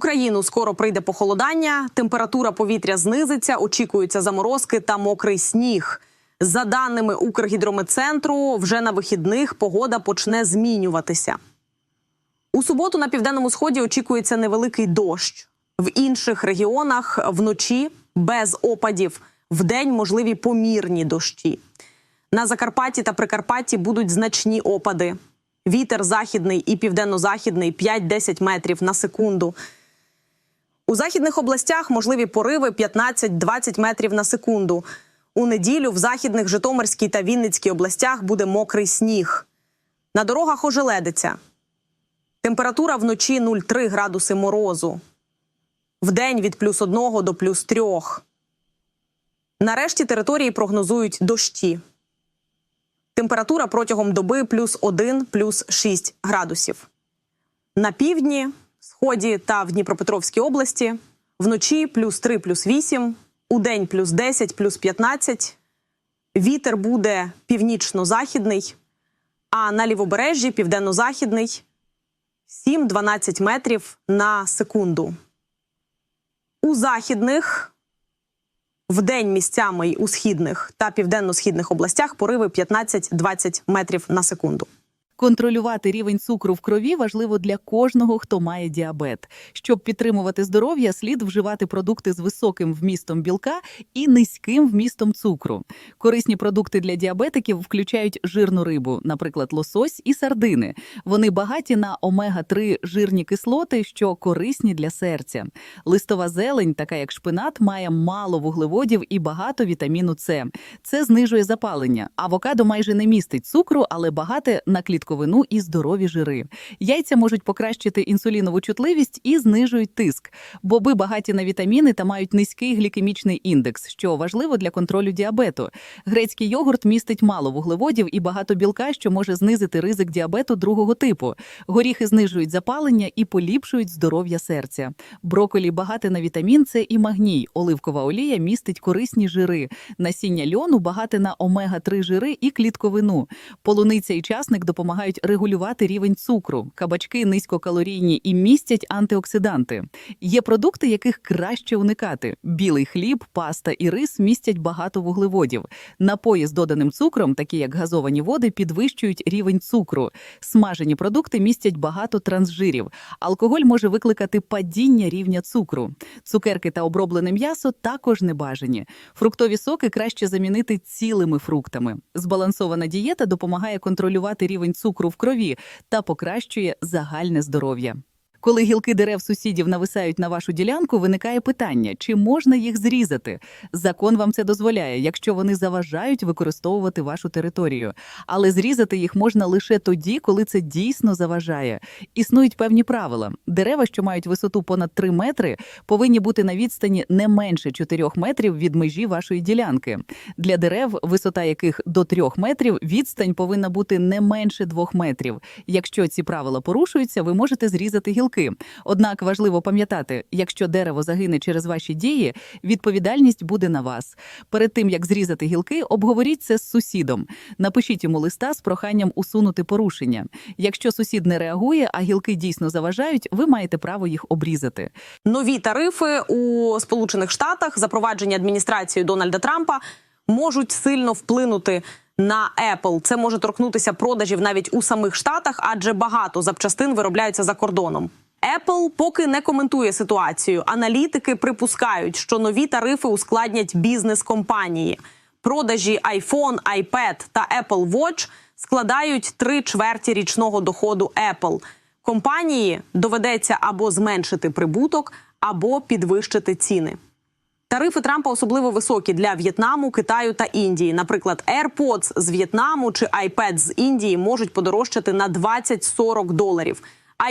Україну скоро прийде похолодання, температура повітря знизиться, очікуються заморозки та мокрий сніг. За даними Укргідрометцентру, вже на вихідних погода почне змінюватися. У суботу на південному сході очікується невеликий дощ. В інших регіонах вночі без опадів, вдень можливі помірні дощі. На Закарпатті та Прикарпатті будуть значні опади. Вітер західний і південно-західний 5-10 метрів на секунду. У західних областях можливі пориви 15-20 метрів на секунду. У неділю в західних Житомирській та Вінницькій областях буде мокрий сніг. На дорогах ожеледиться. Температура вночі 0,3 градуси морозу. Вдень від плюс 1 до плюс 3. Нарешті території прогнозують дощі. Температура протягом доби плюс 1, плюс 6 градусів. На півдні, сході та в Дніпропетровській області вночі плюс 3, плюс 8, у день плюс 10, плюс 15. Вітер буде північно-західний, а на лівобережжі південно-західний 7-12 метрів на секунду. У західних вдень місцями у східних та південно-східних областях пориви 15-20 метрів на секунду. Контролювати рівень цукру в крові важливо для кожного, хто має діабет. Щоб підтримувати здоров'я, слід вживати продукти з високим вмістом білка і низьким вмістом цукру. Корисні продукти для діабетиків включають жирну рибу, наприклад, лосось і сардини. Вони багаті на омега-3 жирні кислоти, що корисні для серця. Листова зелень, така як шпинат, має мало вуглеводів і багато вітаміну С. Це знижує запалення. Авокадо майже не містить цукру, але багате на клітковину і здорові жири. Яйця можуть покращити інсулінову чутливість і знижують тиск. Боби багаті на вітаміни та мають низький глікемічний індекс, що важливо для контролю діабету. Грецький йогурт містить мало вуглеводів і багато білка, що може знизити ризик діабету другого типу. Горіхи знижують запалення і поліпшують здоров'я серця. Броколі багате на вітамін С і магній. Оливкова олія містить корисні жири. Насіння льону багате на омега-3 жири і клітковину. Полуниця і часник допомагають регулювати рівень цукру. Кабачки низькокалорійні і містять антиоксиданти. Є продукти, яких краще уникати. Білий хліб, паста і рис містять багато вуглеводів. Напої з доданим цукром, такі як газовані води, підвищують рівень цукру. Смажені продукти містять багато трансжирів. Алкоголь може викликати падіння рівня цукру. Цукерки та оброблене м'ясо також небажані. Фруктові соки краще замінити цілими фруктами. Збалансована дієта допомагає контролювати рівень цукру в крові та покращує загальне здоров'я. Коли гілки дерев сусідів нависають на вашу ділянку, виникає питання, чи можна їх зрізати. Закон вам це дозволяє, якщо вони заважають використовувати вашу територію. Але зрізати їх можна лише тоді, коли це дійсно заважає. Існують певні правила. Дерева, що мають висоту понад 3 метри, повинні бути на відстані не менше 4 метрів від межі вашої ділянки. Для дерев, висота яких до 3 метрів, відстань повинна бути не менше 2 метрів. Якщо ці правила порушуються, ви можете зрізати гілки. Однак важливо пам'ятати, якщо дерево загине через ваші дії, відповідальність буде на вас. Перед тим як зрізати гілки, обговоріть це з сусідом. Напишіть йому листа з проханням усунути порушення. Якщо сусід не реагує, а гілки дійсно заважають, ви маєте право їх обрізати. Нові тарифи у Сполучених Штатах, запроваджені адміністрацією Дональда Трампа, можуть сильно вплинути на Apple. Це може торкнутися продажів навіть у самих штатах, адже багато запчастин виробляються за кордоном. Apple поки не коментує ситуацію. Аналітики припускають, що нові тарифи ускладнять бізнес компанії. Продажі iPhone, iPad та Apple Watch складають три чверті річного доходу Apple. Компанії доведеться або зменшити прибуток, або підвищити ціни. Тарифи Трампа особливо високі для В'єтнаму, Китаю та Індії. Наприклад, AirPods з В'єтнаму чи iPad з Індії можуть подорожчати на 20-40 доларів.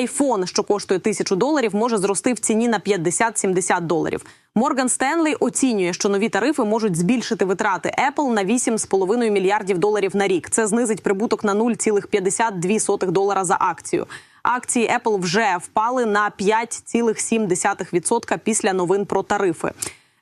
iPhone, що коштує тисячу доларів, може зрости в ціні на 50-70 доларів. Морган Стенлей оцінює, що нові тарифи можуть збільшити витрати Apple на 8,5 мільярдів доларів на рік. Це знизить прибуток на 0,52 долара за акцію. Акції Apple вже впали на 5,7% після новин про тарифи.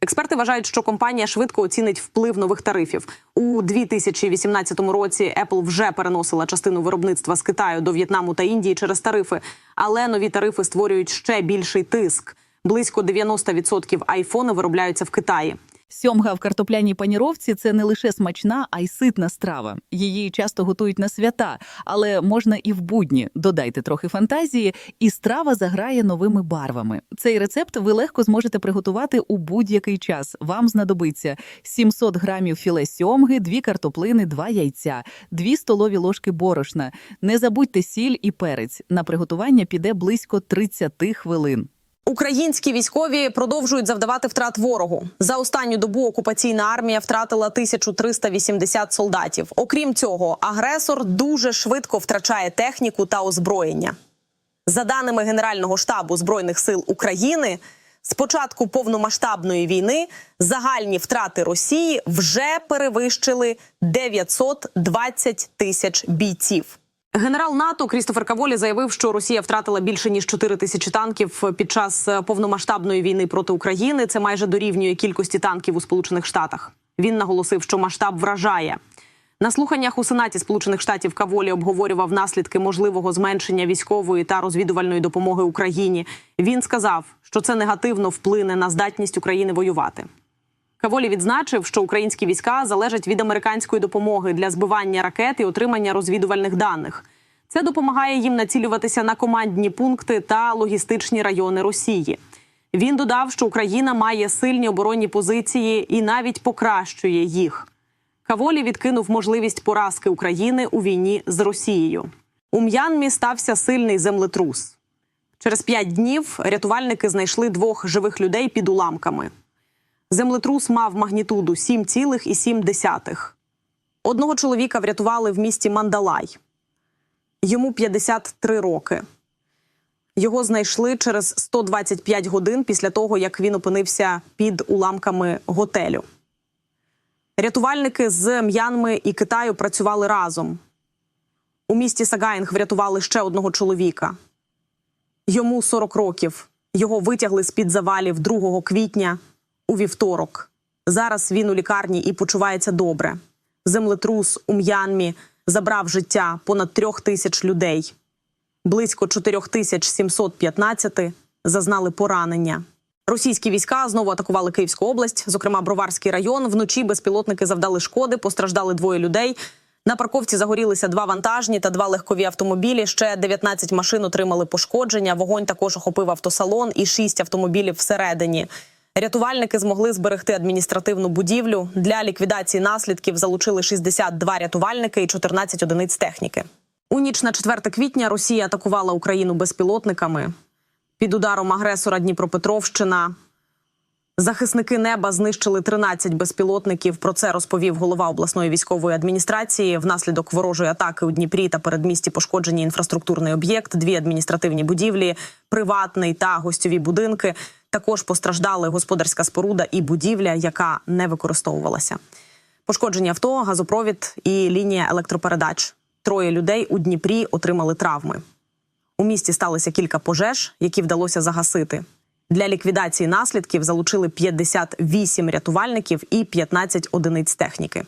Експерти вважають, що компанія швидко оцінить вплив нових тарифів. У 2018 році Apple вже переносила частину виробництва з Китаю до В'єтнаму та Індії через тарифи, але нові тарифи створюють ще більший тиск. Близько 90% айфони виробляються в Китаї. Сьомга в картопляній паніровці це не лише смачна, а й ситна страва. Її часто готують на свята, але можна і в будні. Додайте трохи фантазії, і страва заграє новими барвами. Цей рецепт ви легко зможете приготувати у будь-який час. Вам знадобиться 700 грамів філе сьомги, дві картоплини, два яйця, дві столові ложки борошна. Не забудьте сіль і перець. На приготування піде близько 30 хвилин. Українські військові продовжують завдавати втрат ворогу. За останню добу окупаційна армія втратила 1380 солдатів. Окрім цього, агресор дуже швидко втрачає техніку та озброєння. За даними Генерального штабу збройних сил України, з початку повномасштабної війни загальні втрати Росії вже перевищили 920 тисяч бійців. Генерал НАТО Крістофер Каволі заявив, що Росія втратила більше ніж 4 тисячі танків під час е, повномасштабної війни проти України. Це майже дорівнює кількості танків у Сполучених Штатах. Він наголосив, що масштаб вражає. На слуханнях у Сенаті Сполучених Штатів Каволі обговорював наслідки можливого зменшення військової та розвідувальної допомоги Україні. Він сказав, що це негативно вплине на здатність України воювати. Каволі відзначив, що українські війська залежать від американської допомоги для збивання ракет і отримання розвідувальних даних. Це допомагає їм націлюватися на командні пункти та логістичні райони Росії. Він додав, що Україна має сильні оборонні позиції і навіть покращує їх. Каволі відкинув можливість поразки України у війні з Росією. У М'янмі стався сильний землетрус. Через п'ять днів рятувальники знайшли двох живих людей під уламками. Землетрус мав магнітуду 7,7. Одного чоловіка врятували в місті Мандалай. Йому 53 роки. Його знайшли через 125 годин після того, як він опинився під уламками готелю. Рятувальники з М'янми і Китаю працювали разом. У місті Сагаїнг врятували ще одного чоловіка. Йому 40 років. Його витягли з-під завалів 2 квітня у вівторок. Зараз він у лікарні і почувається добре. Землетрус у М'янмі забрав життя понад трьох тисяч людей. Близько 4715 зазнали поранення. Російські війська знову атакували Київську область, зокрема Броварський район. Вночі безпілотники завдали шкоди, постраждали двоє людей. На парковці загорілися два вантажні та два легкові автомобілі. Ще 19 машин отримали пошкодження. Вогонь також охопив автосалон і 6 автомобілів всередині. Рятувальники змогли зберегти адміністративну будівлю. Для ліквідації наслідків залучили 62 рятувальники і 14 одиниць техніки. У ніч на 4 квітня Росія атакувала Україну безпілотниками. Під ударом агресора Дніпропетровщина. Захисники неба знищили 13 безпілотників. Про це розповів голова обласної військової адміністрації. Внаслідок ворожої атаки у Дніпрі та передмісті пошкоджені інфраструктурний об'єкт, дві адміністративні будівлі, приватний та гостьові будинки. Також постраждали господарська споруда і будівля, яка не використовувалася. Пошкоджені авто, газопровід і лінія електропередач. Троє людей у Дніпрі отримали травми. У місті сталося кілька пожеж, які вдалося загасити. Для ліквідації наслідків залучили 58 рятувальників і 15 одиниць техніки.